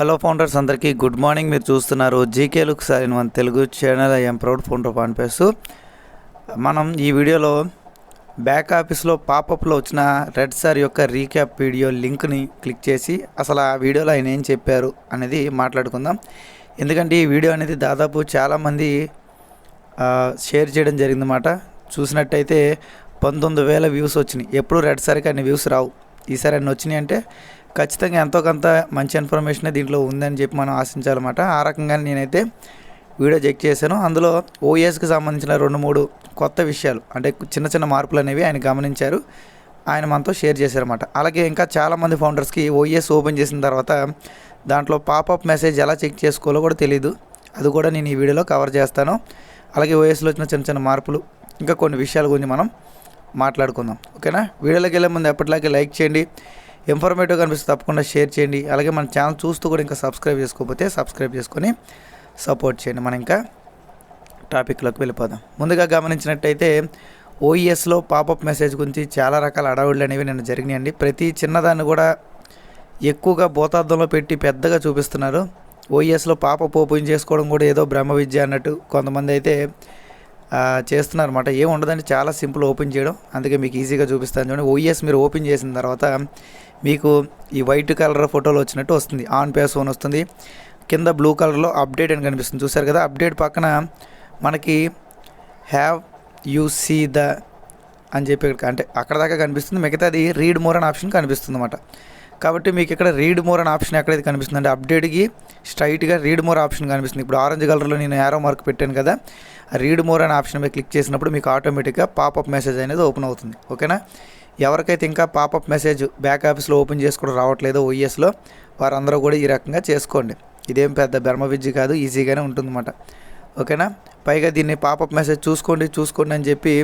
Hello founders అందరికీ good morning మీరు చూస్తున్నారు జీకే లుక్ సార్ మన one Telugu channel I'm proud founder పాన్పేసు మనం ఈ వీడియోలో బ్యాక్ ఆఫీస్లో పాపప్లో వచ్చిన రెడ్ సార్ యొక్క రీక్యాప్ వీడియో లింక్ని క్లిక్ చేసి అసలు ఆ వీడియోలో ఆయన ఏం చెప్పారు అనేది మాట్లాడుకుందాం. ఎందుకంటే ఈ వీడియో అనేది దాదాపు చాలామంది షేర్ చేయడం జరిగిందన్నమాట. చూసినట్టయితే పంతొమ్మిది వేల వ్యూస్ వచ్చినాయి. ఎప్పుడు రెడ్ సార్కి అన్ని వ్యూస్ రావు. ఈసారి అన్ని వచ్చినాయి అంటే ఖచ్చితంగా ఎంతో కొంత మంచి ఇన్ఫర్మేషన్ దీంట్లో ఉందని చెప్పి మనం ఆశించాలన్నమాట. ఆ రకంగా నేనైతే వీడియో చెక్ చేశాను. అందులో ఓఎస్కి సంబంధించిన రెండు మూడు కొత్త విషయాలు అంటే చిన్న చిన్న మార్పులు అనేవి ఆయన గమనించారు. ఆయన మనతో షేర్ చేశారన్నమాట. అలాగే ఇంకా చాలామంది ఫౌండర్స్కి ఓఎస్ ఓపెన్ చేసిన తర్వాత దాంట్లో పాపప్ మెసేజ్ ఎలా చెక్ చేసుకోవాలో కూడా తెలియదు అది కూడా నేను ఈ వీడియోలో కవర్ చేస్తాను. అలాగే ఓఎస్లో వచ్చిన చిన్న చిన్న మార్పులు ఇంకా కొన్ని విషయాల గురించి మనం మాట్లాడుకుందాం. ఓకేనా? వీడియోలోకి వెళ్ళే ముందు ఎప్పటిలాగే లైక్ చేయండి. ఇన్ఫర్మేటివ్ కనిపిస్తే తప్పకుండా షేర్ చేయండి. అలాగే మన ఛానల్ చూస్తూ కూడా ఇంకా సబ్స్క్రైబ్ చేసుకోకపోతే సబ్స్క్రైబ్ చేసుకొని సపోర్ట్ చేయండి. మనం ఇంకా టాపిక్లోకి వెళ్ళిపోదాం. ముందుగా గమనించినట్టయితే ఓఈఎస్లో పాపప్ మెసేజ్ గురించి చాలా రకాల అడవుళ్ళు అనేవి నేను జరిగినాయండి. ప్రతి చిన్నదాన్ని కూడా ఎక్కువగా భూతార్థంలో పెట్టి పెద్దగా చూపిస్తున్నారు. ఓఈఎస్లో పాపప్ ఓపెన్ చేసుకోవడం కూడా ఏదో బ్రహ్మ విద్య అన్నట్టు కొంతమంది అయితే చేస్తున్నారు చేస్తున్నారన్నమాట. ఏముండదండి చాలా సింపుల్ ఓపెన్ చేయడం. అందుకే మీకు ఈజీగా చూపిస్తాను చూడండి. ఓఈఎస్ మీరు ఓపెన్ చేసిన తర్వాత మీకు ఈ వైట్ కలర్ ఫోటోలో వచ్చినట్టు వస్తుంది. ఆన్ పేస్ ఫోన్ వస్తుంది. కింద బ్లూ కలర్లో అప్డేట్ అని కనిపిస్తుంది. చూసారు కదా అప్డేట్ పక్కన మనకి హ్యావ్ యూ సీ ద అని చెప్పి ఇక్కడ అంటే అక్కడ దాకా కనిపిస్తుంది. మిగతాది రీడ్ మోర్ అని ఆప్షన్ కనిపిస్తుంది అన్నమాట కాబట్టి మీకు ఇక్కడ రీడ్ మోర్ అనే ఆప్షన్ ఎక్కడైతే కనిపిస్తుంది అంటే అప్డేట్కి స్ట్రైట్గా రీడ్ మోర్ ఆప్షన్ కనిపిస్తుంది. ఇప్పుడు ఆరెంజ్ కలర్లో నేను యారో మార్క్ పెట్టాను కదా ఆ రీడ్ మోర్ అనే ఆప్షన్ మీద క్లిక్ చేసినప్పుడు మీకు ఆటోమేటిక్గా పాపప్ మెసేజ్ అనేది ఓపెన్ అవుతుంది. ఓకేనా? ఎవరికైతే ఇంకా పాపప్ మెసేజ్ బ్యాక్ ఆఫీస్లో ఓపెన్ చేసుకోవడం రావట్లేదో ఓఎస్లో వారందరూ కూడా ఈ రకంగా చేసుకోండి. ఇదేం పెద్ద బ్రహ్మ విద్య కాదు ఈజీగానే ఉంటుందన్నమాట. ఓకేనా? పైగా దీన్ని పాపప్ మెసేజ్ చూసుకోండి చూసుకోండి అని చెప్పి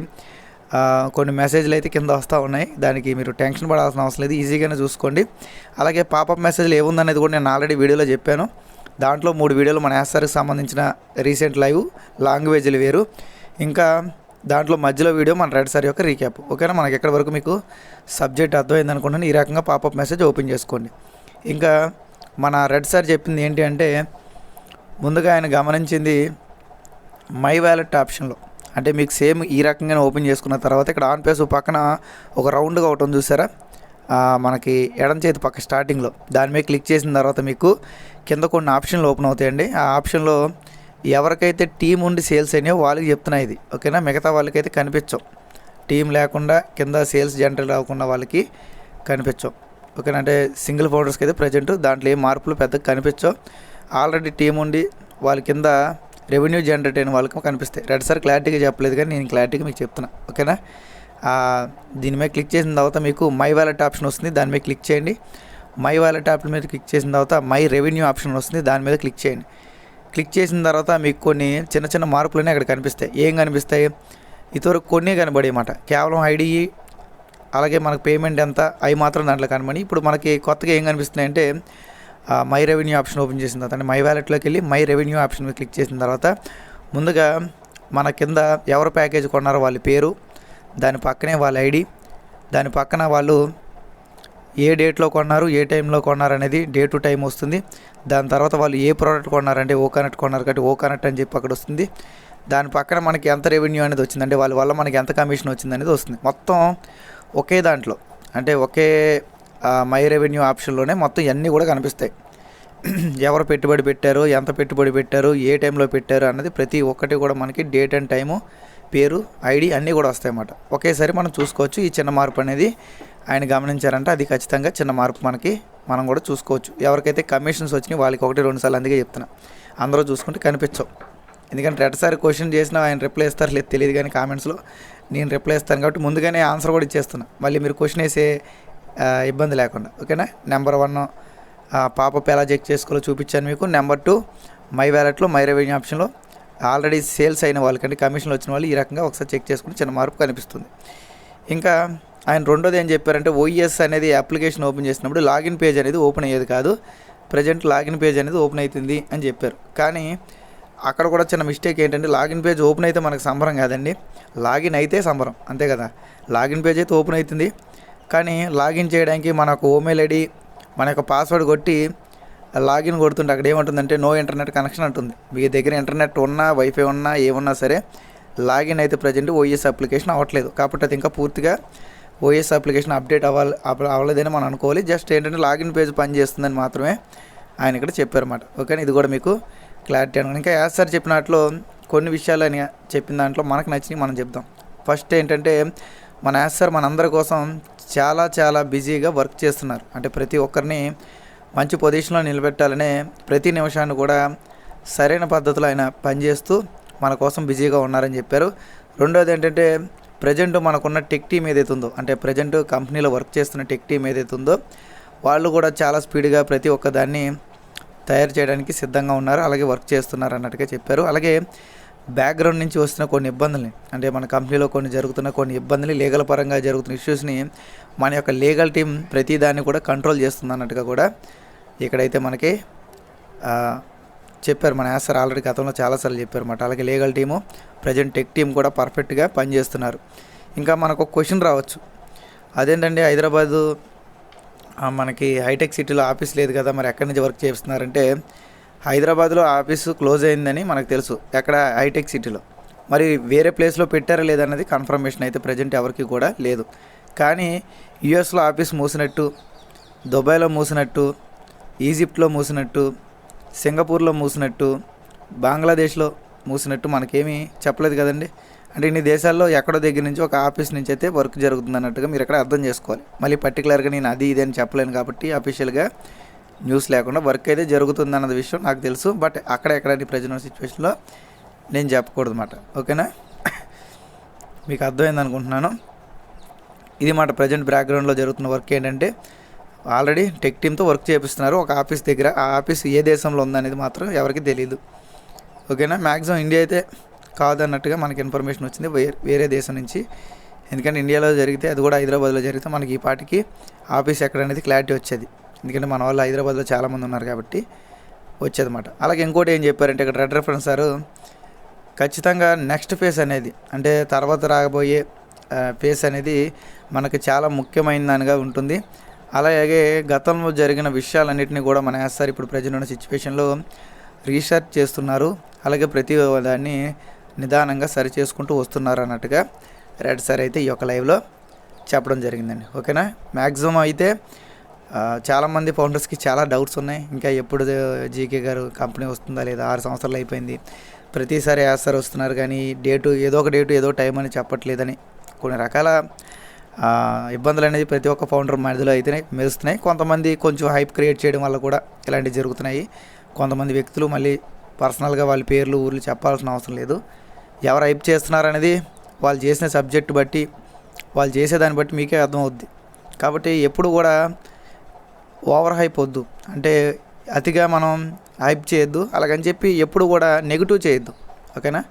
కొన్ని మెసేజ్లు అయితే కింద వస్తూ ఉన్నాయి. దానికి మీరు టెన్షన్ పడాల్సిన అవసరం లేదు ఈజీగానే చూసుకోండి. అలాగే పాపప్ మెసేజ్లు ఏముందనేది కూడా నేను ఆల్రెడీ వీడియోలో చెప్పాను. దాంట్లో మూడు వీడియోలు మన యాసర్కి సంబంధించిన రీసెంట్ లైవ్ లాంగ్వేజ్లు వేరు. ఇంకా దాంట్లో మధ్యలో వీడియో మన రెడ్ సార్ యొక్క రీక్యాప్. ఓకేనా? మనకి ఎక్కడి వరకు మీకు సబ్జెక్ట్ అర్థమైంది అనుకుంటాను ఈ రకంగా పాపప్ మెసేజ్ ఓపెన్ చేసుకోండి. ఇంకా మన రెడ్ సార్ చెప్పింది ఏంటి అంటే ముందుగా ఆయన గమనించింది మై వ్యాలెట్ ఆప్షన్లో. అంటే మీకు సేమ్ ఈ రకంగానే ఓపెన్ చేసుకున్న తర్వాత ఇక్కడ ఆన్ పేస్ పక్కన ఒక రౌండ్గా ఒకటి ఉంది చూసారా? మనకి ఎడం చేతి పక్క స్టార్టింగ్లో దాని మీద క్లిక్ చేసిన తర్వాత మీకు కింద కొన్ని ఆప్షన్లు ఓపెన్ అవుతాయండి. ఆ ఆప్షన్లో ఎవరికైతే టీం ఉండి సేల్స్ అయినాయో వాళ్ళకి చెప్తున్నా ఇది. ఓకేనా? మిగతా వాళ్ళకైతే కనిపించవు. టీం లేకుండా కింద సేల్స్ జనరేట్ అవ్వకుండా వాళ్ళకి కనిపించవు. ఓకేనా? అంటే సింగిల్ ఫౌండర్స్కి అయితే ప్రజెంట్ దాంట్లో ఏ మార్పులు పెద్దగా కనిపించవు. ఆల్రెడీ టీం ఉండి వాళ్ళ కింద రెవెన్యూ జనరేట్ అయిన వాళ్ళకి కనిపిస్తాయి. రెడ్ సార్ క్లారిటీగా చెప్పలేదు కానీ నేను క్లారిటీగా మీకు చెప్తున్నా. ఓకేనా? దీని మీద క్లిక్ చేసిన తర్వాత మీకు మై వ్యాలెట్ ఆప్షన్ వస్తుంది. దాని మీద క్లిక్ చేయండి. మై వ్యాలెట్ ఆప్షన్ మీద క్లిక్ చేసిన తర్వాత మై రెవెన్యూ ఆప్షన్ వస్తుంది. దాని మీద క్లిక్ చేయండి. క్లిక్ చేసిన తర్వాత మీకు కొన్ని చిన్న చిన్న మార్పులనే అక్కడ కనిపిస్తాయి. ఏం కనిపిస్తాయి? ఇదివరకు కొన్ని కనబడి అన్నమాట. కేవలం ఐడి అలాగే మనకు పేమెంట్ ఎంత అవి మాత్రం దాంట్లో కనబడి ఇప్పుడు మనకి కొత్తగా ఏం కనిపిస్తున్నాయి అంటే మై రెవెన్యూ ఆప్షన్ ఓపెన్ చేసిన తర్వాత అంటే మై వ్యాలెట్లోకి వెళ్ళి మై రెవెన్యూ ఆప్షన్ మీద క్లిక్ చేసిన తర్వాత ముందుగా మన కింద ఎవరు ప్యాకేజ్ కొన్నారో వాళ్ళ పేరు దాని పక్కనే వాళ్ళ ఐడి దాని పక్కన వాళ్ళు ఏ డేట్లో కొన్నారు ఏ టైంలో కొన్నారు అనేది డే టు టైం వస్తుంది. దాని తర్వాత వాళ్ళు ఏ ప్రోడక్ట్ కొన్నారంటే ఓ కనెక్ట్ కొన్నారు కాబట్టి ఓ కనెక్ట్ అని చెప్పి అక్కడ వస్తుంది. దాని పక్కన మనకి ఎంత రెవెన్యూ అనేది వచ్చింది అంటే వాళ్ళ వల్ల మనకి ఎంత కమిషన్ వచ్చింది అనేది వస్తుంది. మొత్తం ఒకే దాంట్లో అంటే ఒకే మై రెవెన్యూ ఆప్షన్లోనే మొత్తం ఇవన్నీ కూడా కనిపిస్తాయి. ఎవరు పెట్టుబడి పెట్టారు ఎంత పెట్టుబడి పెట్టారు ఏ టైంలో పెట్టారు అన్నది ప్రతి ఒక్కటి కూడా మనకి డేట్ అండ్ టైము పేరు ఐడి అన్నీ కూడా వస్తాయన్నమాట. ఒకేసారి మనం చూసుకోవచ్చు ఈ చిన్న మార్పు అనేది. ఆయన గమనించారంటే అది ఖచ్చితంగా చిన్న మార్పు మనకి మనం కూడా చూసుకోవచ్చు. ఎవరికైతే కమిషన్స్ వచ్చినాయి వాళ్ళకి ఒకటి రెండు సార్లు అందుకే చెప్తున్నా. అందరూ చూసుకుంటే కనిపించవు. ఎందుకంటే రెండుసారి క్వశ్చన్ చేసినా ఆయన రిప్లై ఇస్తారు లేదు తెలియదు కానీ కామెంట్స్లో నేను రిప్లై ఇస్తాను కాబట్టి ముందుగానే ఆన్సర్ కూడా ఇచ్చేస్తున్నా. మళ్ళీ మీరు క్వశ్చన్ వేసే ఇబ్బంది లేకుండా. ఓకేనా? నెంబర్ వన్ పాపప్ ఎలా చెక్ చేసుకోవాలో చూపించాను మీకు. నెంబర్ టూ మై వ్యాలెట్లో మై రెవెన్యూ ఆప్షన్లో ఆల్రెడీ సేల్స్ అయిన వాళ్ళకంటే కమిషన్లు వచ్చిన వాళ్ళు ఈ రకంగా ఒకసారి చెక్ చేసుకుంటే చిన్న మార్పు కనిపిస్తుంది. ఇంకా ఆయన రెండోది ఏం చెప్పారంటే ఓఈఎస్ అనేది అప్లికేషన్ ఓపెన్ చేసినప్పుడు లాగిన్ పేజ్ అనేది ఓపెన్ అయ్యేది కాదు. ప్రజెంట్ లాగిన్ పేజ్ అనేది ఓపెన్ అవుతుంది అని చెప్పారు. కానీ అక్కడ కూడా చిన్న మిస్టేక్ ఏంటంటే లాగిన్ పేజ్ ఓపెన్ అయితే మనకు సంబరం కాదండి. లాగిన్ అయితే సంబరం అంతే కదా? లాగిన్ పేజ్ అయితే ఓపెన్ అవుతుంది కానీ లాగిన్ చేయడానికి మనకు ఓమెయిల్ ఐడి మన యొక్క పాస్వర్డ్ కొట్టి లాగిన్ కొడుతుంటే అక్కడ ఏముంటుందంటే నో ఇంటర్నెట్ కనెక్షన్ అంటుంది. మీ దగ్గర ఇంటర్నెట్ ఉన్నా వైఫై ఉన్నా ఏమున్నా సరే లాగిన్ అయితే ప్రజెంట్ ఓఎస్ అప్లికేషన్ అవ్వట్లేదు. కాబట్టి అది ఇంకా పూర్తిగా ఓఎస్ అప్లికేషన్ అప్డేట్ అవ్వాలి అవ- అవ్వలేదని మనం అనుకోవాలి. జస్ట్ ఏంటంటే లాగిన్ పేజ్ పనిచేస్తుందని మాత్రమే ఆయన ఇక్కడ చెప్పారన్నమాట. ఓకే ఇది కూడా మీకు క్లారిటీ అనుకుని ఇంకా యాజ్ సార్ చెప్పినట్లు కొన్ని విషయాలు అని చెప్పిన దాంట్లో మనకు నచ్చినవి మనం చెప్దాం. ఫస్ట్ ఏంటంటే మన యాజ్ సార్ మనందరి కోసం చాలా చాలా బిజీగా వర్క్ చేస్తున్నారు. అంటే ప్రతి ఒక్కరిని మంచి పొజిషన్లో నిలబెట్టాలనే ప్రతి నిమిషాన్ని కూడా సరైన పద్ధతిలో ఆయన పనిచేస్తూ మన కోసం బిజీగా ఉన్నారని చెప్పారు. రెండోది ఏంటంటే ప్రజెంట్ మనకున్న టెక్ టీం ఏదైతే ఉందో అంటే ప్రజెంట్ కంపెనీలో వర్క్ చేస్తున్న టెక్ టీం ఏదైతే ఉందో వాళ్ళు కూడా చాలా స్పీడ్గా ప్రతి ఒక్కదాన్ని తయారు చేయడానికి సిద్ధంగా ఉన్నారు. అలాగే వర్క్ చేస్తున్నారు అన్నట్టుగా చెప్పారు. అలాగే బ్యాక్గ్రౌండ్ నుంచి వస్తున్న కొన్ని ఇబ్బందుల్ని అంటే మన కంపెనీలో కొన్ని జరుగుతున్న కొన్ని ఇబ్బందులు లీగల్ పరంగా జరుగుతున్న ఇష్యూస్ని మన యొక్క లీగల్ టీం ప్రతి దాన్ని కూడా కంట్రోల్ చేస్తుంది అన్నట్టుగా కూడా ఇక్కడైతే మనకి చెప్పారు మన యాసర్ ఆల్రెడీ గతంలో చాలాసార్లు చెప్పారు అన్నమాట అలాగే legal team present tech team కూడా పర్ఫెక్ట్గా పనిచేస్తున్నారు. ఇంకా మనకు ఒక క్వశ్చన్ రావచ్చు. అదేంటండి హైదరాబాదు మనకి హైటెక్ సిటీలో ఆఫీస్ లేదు కదా మరి ఎక్కడి నుంచి వర్క్ చేస్తున్నారంటే హైదరాబాద్లో ఆఫీసు క్లోజ్ అయిందని మనకు తెలుసు. ఎక్కడ? హైటెక్ సిటీలో. మరి వేరే ప్లేస్లో పెట్టారా లేదన్నది కన్ఫర్మేషన్ అయితే ప్రజెంట్ ఎవరికి కూడా లేదు. కానీ యుఎస్లో ఆఫీస్ మూసినట్టు దుబాయ్లో మూసినట్టు ఈజిప్ట్లో మూసినట్టు సింగపూర్లో మూసినట్టు బంగ్లాదేశ్లో మూసినట్టు మనకేమీ చెప్పలేదు కదండి. అంటే ఇన్ని దేశాల్లో ఎక్కడో దగ్గర నుంచి ఒక ఆఫీస్ నుంచి అయితే వర్క్ జరుగుతుంది అన్నట్టుగా మీరు ఇక్కడ అర్థం చేసుకోవాలి. మళ్ళీ పర్టికులర్గా నేను అది ఇది అని చెప్పలేను కాబట్టి అఫీషియల్గా న్యూస్ లేకుండా వర్క్ అయితే జరుగుతుంది అన్నది విషయం నాకు తెలుసు. బట్ అక్కడ ఎక్కడ ప్రజెంట్ సిచ్యువేషన్లో నేను చెప్పకూడదు అన్నమాట ఓకేనా? మీకు అర్థమైంది అనుకుంటున్నాను ఇది మాట ప్రజెంట్ బ్యాక్గ్రౌండ్లో జరుగుతున్న వర్క్ ఏంటంటే ఆల్రెడీ టెక్ టీమ్తో వర్క్ చేపిస్తున్నారు. ఒక ఆఫీస్ దగ్గర ఆ ఆఫీస్ ఏ దేశంలో ఉందనేది మాత్రం ఎవరికి తెలియదు ఓకేనా? మ్యాక్సిమం ఇండియా అయితే కాదన్నట్టుగా మనకి ఇన్ఫర్మేషన్ వచ్చింది. వేరే వేరే దేశం నుంచి. ఎందుకంటే ఇండియాలో జరిగితే అది కూడా హైదరాబాద్లో జరిగితే మనకి ఈ పాటికి ఆఫీస్ ఎక్కడ అనేది క్లారిటీ వచ్చేది. ఎందుకంటే మన వాళ్ళు హైదరాబాద్లో చాలామంది ఉన్నారు కాబట్టి వచ్చేదన్నమాట. అలాగే ఇంకోటి ఏం చెప్పారంటే ఇక్కడ రెడ్ రెఫరెన్స్ సారు ఖచ్చితంగా నెక్స్ట్ ఫేస్ అనేది అంటే తర్వాత రాబోయే ఫేస్ అనేది మనకు చాలా ముఖ్యమైన దానిగా ఉంటుంది. అలాగే గతంలో జరిగిన విషయాలన్నింటినీ కూడా మన ఎస్ఆర్ ఇప్పుడు ప్రజలున్న ఉన్న సిచ్యువేషన్లో రీసెర్చ్ చేస్తున్నారు. అలాగే ప్రతి దాన్ని నిదానంగా సరి చేసుకుంటూ వస్తున్నారు అన్నట్టుగా రెడ్ సార్ అయితే ఈ యొక్క లైవ్లో చెప్పడం జరిగిందండి. ఓకేనా? మ్యాక్సిమం అయితే చాలామంది ఫౌండర్స్కి చాలా డౌట్స్ ఉన్నాయి. ఇంకా ఎప్పుడు జీకే గారు కంపెనీ వస్తుందా లేదా? ఆరు సంవత్సరాలు అయిపోయింది. ప్రతిసారి యాసార్ వస్తున్నారు కానీ డేటు ఏదో ఒక డేటు ఏదో టైం అని చెప్పట్లేదని కొన్ని రకాల ఇబ్బందులు అనేది ప్రతి ఒక్క ఫౌండర్ మధ్యలో అయితే మెరుస్తున్నాయి. కొంతమంది కొంచెం హైప్ క్రియేట్ చేయడం వల్ల కూడా ఇలాంటివి జరుగుతున్నాయి. కొంతమంది వ్యక్తులు మళ్ళీ పర్సనల్గా వాళ్ళ పేర్లు ఊర్లు చెప్పాల్సిన అవసరం లేదు. ఎవరు హైప్ చేస్తున్నారు అనేది వాళ్ళు చేసిన సబ్జెక్ట్ బట్టి వాళ్ళు చేసేదాన్ని బట్టి మీకే అర్థమవుద్ది. కాబట్టి ఎప్పుడు కూడా ఓవర్ హైప్ వద్దు. అంటే అతిగా మనం హైప్ చేయొద్దు. అలాగని చెప్పి ఎప్పుడు కూడా నెగిటివ్ చేయొద్దు. ఓకేనా?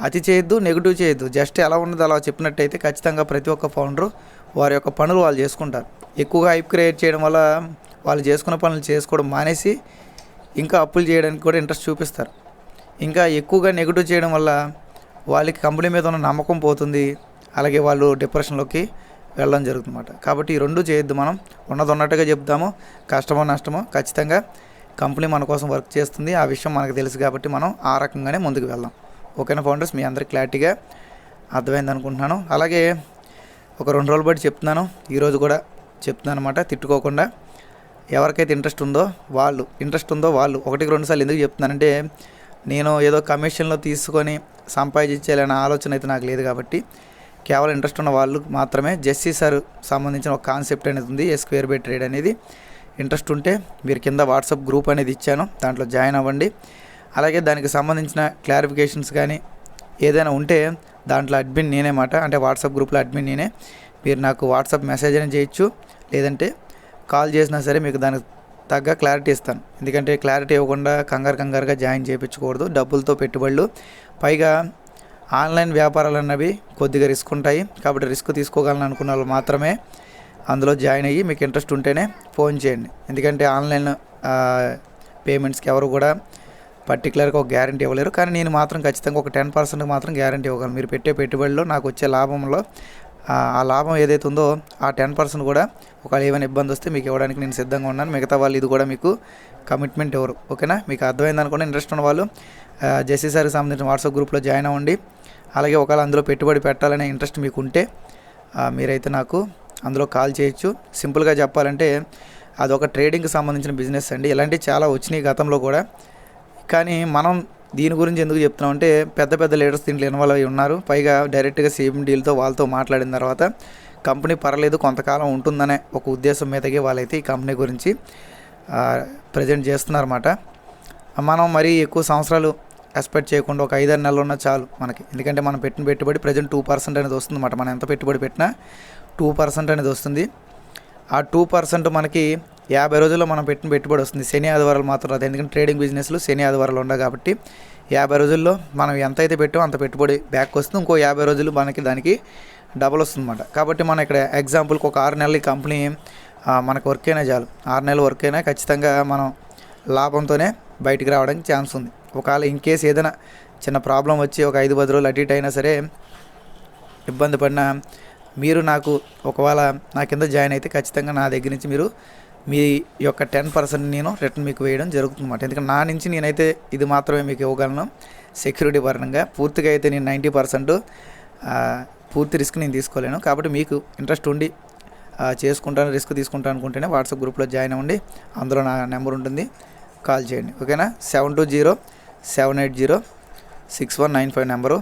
అతి చేయొద్దు నెగిటివ్ చేయొద్దు. జస్ట్ ఎలా ఉన్నది అలా చెప్పినట్టయితే ఖచ్చితంగా ప్రతి ఒక్క ఫౌండరు వారి యొక్క పనులు వాళ్ళు చేసుకుంటారు. ఎక్కువగా హైప్ క్రియేట్ చేయడం వల్ల వాళ్ళు చేసుకున్న పనులు చేసుకోవడం మానేసి ఇంకా అప్పులు చేయడానికి కూడా ఇంట్రెస్ట్ చూపిస్తారు. ఇంకా ఎక్కువగా నెగిటివ్ చేయడం వల్ల వాళ్ళకి కంపెనీ మీద ఉన్న నమ్మకం పోతుంది. అలాగే వాళ్ళు డిప్రెషన్లోకి వెళ్ళడం జరుగుతుందన్నమాట. కాబట్టి ఈ రెండు చేయొద్దు మనం. ఉన్నది ఉన్నట్టుగా చెప్తాము. కష్టమో నష్టమో ఖచ్చితంగా కంపెనీ మన కోసం వర్క్ చేస్తుంది. ఆ విషయం మనకు తెలుసు కాబట్టి మనం ఆ రకంగానే ముందుకు వెళ్దాం. ఓకేనా ఫౌండర్స్? మీ అందరికి క్లారిటీగా అర్థమైంది అనుకుంటున్నాను. అలాగే ఒక రెండు రోజులు బట్టి చెప్తున్నాను. ఈరోజు కూడా చెప్తున్నాను అనమాట తిట్టుకోకుండా ఎవరికైతే ఇంట్రెస్ట్ ఉందో వాళ్ళు ఇంట్రెస్ట్ ఉందో వాళ్ళు. ఒకటికి రెండు సార్లు ఎందుకు చెప్తున్నానంటే నేను ఏదో కమిషన్లో తీసుకొని సంపాదించాలనే ఆలోచన అయితే నాకు లేదు కాబట్టి కేవలం ఇంట్రెస్ట్ ఉన్న వాళ్ళు మాత్రమే జెస్సీ సార్ సంబంధించిన ఒక కాన్సెప్ట్ అనేది ఉంది ఏ స్క్వేర్ బై ట్రేడ్ అనేది. ఇంట్రెస్ట్ ఉంటే మీరు కింద వాట్సాప్ గ్రూప్ అనేది ఇచ్చాను. దాంట్లో జాయిన్ అవ్వండి. అలాగే దానికి సంబంధించిన క్లారిఫికేషన్స్ కానీ ఏదైనా ఉంటే దాంట్లో అడ్మిన్ నేనే మాట అంటే వాట్సాప్ గ్రూప్లో అడ్మిన్ నేనే. మీరు నాకు వాట్సాప్ మెసేజ్ అయినా చేయొచ్చు లేదంటే కాల్ చేసినా సరే మీకు దానికి తగ్గ క్లారిటీ ఇస్తాను. ఎందుకంటే క్లారిటీ ఇవ్వకుండా కంగారు కంగారుగా జాయిన్ చేయించకూడదు డబ్బులతో పెట్టుబడులు. పైగా ఆన్లైన్ వ్యాపారాలు అన్నవి కొద్దిగా రిస్క్ ఉంటాయి. కాబట్టి రిస్క్ తీసుకోగలను అనుకున్న వాళ్ళు మాత్రమే అందులో జాయిన్ అయ్యి మీకు ఇంట్రెస్ట్ ఉంటేనే ఫోన్ చేయండి. ఎందుకంటే ఆన్లైన్ పేమెంట్స్కి ఎవరు కూడా పర్టికులర్గా ఒక గ్యారంటీ ఇవ్వలేరు. కానీ నేను మాత్రం ఖచ్చితంగా ఒక టెన్ పర్సెంట్ మాత్రం గ్యారంటీ ఇవ్వగలను. మీరు పెట్టే పెట్టుబడిలో నాకు వచ్చే లాభంలో ఆ లాభం ఏదైతే ఉందో ఆ టెన్ పర్సెంట్ కూడా ఒకవేళ ఏమైనా ఇబ్బంది వస్తే మీకు ఇవ్వడానికి నేను సిద్ధంగా ఉన్నాను. మిగతా వాళ్ళు ఇది కూడా మీకు కమిట్మెంట్ ఎవరు ఓకేనా? మీకు అర్థమైంది అనుకోండి. ఇంట్రెస్ట్ ఉన్న వాళ్ళు జెస్సీ సార్కి సంబంధించిన వాట్సాప్ గ్రూప్లో జాయిన్ అవ్వండి. అలాగే ఒకవేళ అందులో పెట్టుబడి పెట్టాలనే ఇంట్రెస్ట్ మీకు ఉంటే మీరైతే నాకు అందులో కాల్ చేయొచ్చు. సింపుల్గా చెప్పాలంటే అదొక ట్రేడింగ్కి సంబంధించిన బిజినెస్ అండి. ఇలాంటివి చాలా వచ్చినాయి గతంలో కూడా. కానీ మనం దీని గురించి ఎందుకు చెప్తున్నాం అంటే పెద్ద పెద్ద లీడర్స్ దీంట్లో ఇన్వాల్వ్ అయి ఉన్నారు. పైగా డైరెక్ట్గా సేమ్ డీల్తో వాళ్ళతో మాట్లాడిన తర్వాత కంపెనీ పర్లేదు కొంతకాలం ఉంటుందనే ఒక ఉద్దేశం మీదకి వాళ్ళైతే ఈ కంపెనీ గురించి ప్రజెంట్ చేస్తున్నారన్నమాట. మనం మరీ ఎక్కువ సంవత్సరాలు ఎక్స్పెక్ట్ చేయకుండా ఒక ఐదారు నెలలు ఉన్నా చాలు మనకి. ఎందుకంటే మనం పెట్టిన పెట్టుబడి ప్రజెంట్ టూ పర్సెంట్ అనేది వస్తుందన్నమాట. మనం ఎంత పెట్టుబడి పెట్టినా టూ పర్సెంట్ అనేది వస్తుంది. ఆ టూ పర్సెంట్ మనకి యాభై రోజుల్లో మనం పెట్టిన పెట్టుబడి వస్తుంది. శని ఆదివారాలు మాత్రం రాదు. ఎందుకంటే ట్రేడింగ్ బిజినెస్లో శని ఆదివారాలు ఉండవు కాబట్టి యాభై రోజుల్లో మనం ఎంత అయితే పెట్టామో అంత పెట్టుబడి బ్యాక్ వస్తుంది. ఇంకో యాభై రోజులు మనకి దానికి డబల్ వస్తుందన్నమాట. కాబట్టి మనం ఇక్కడ ఎగ్జాంపుల్కి ఒక ఆరు నెలల కంపెనీ మనకు వర్క్ అయినా చాలు. ఆరు నెలలు వర్క్ అయినా ఖచ్చితంగా మనం లాభంతోనే బయటికి రావడానికి ఛాన్స్ ఉంది. ఒకవేళ ఇన్ కేసు ఏదైనా చిన్న ప్రాబ్లం వచ్చి ఒక ఐదు పది రోజులు అటు ఇటు అయినా సరే ఇబ్బంది పడినా మీరు నాకు ఒకవేళ నా కింద జాయిన్ అయితే ఖచ్చితంగా నా దగ్గర నుంచి మీరు మీ యొక్క టెన్ పర్సెంట్ నేను రిటర్న్ మీకు వేయడం జరుగుతుందన్నమాట. ఎందుకంటే నా నుంచి నేనైతే ఇది మాత్రమే మీకు ఇవ్వగలను. సెక్యూరిటీ పరంగా పూర్తిగా అయితే నేను నైంటీ పర్సెంట్ పూర్తి రిస్క్ నేను తీసుకోలేను. కాబట్టి మీకు ఇంట్రెస్ట్ ఉండి చేసుకుంటాను రిస్క్ తీసుకుంటాను అనుకుంటేనే వాట్సాప్ గ్రూప్లో జాయిన్ అవ్వండి. అందులో నా నెంబర్ ఉంటుంది. కాల్ చేయండి. ఓకేనా? Seven two zero seven eight zero six one nine five number.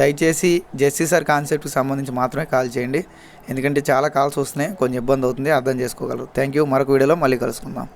దయచేసి జెస్సీ సార్ కాన్సెప్ట్కి సంబంధించి మాత్రమే కాల్ చేయండి. ఎందుకంటే చాలా కాల్స్ వస్తున్నాయి. కొంచెం ఇబ్బంది అవుతుంది. అర్థం చేసుకోగలరు. థ్యాంక్ యూ మరొక వీడియోలో మళ్ళీ కలుసుకుందాం.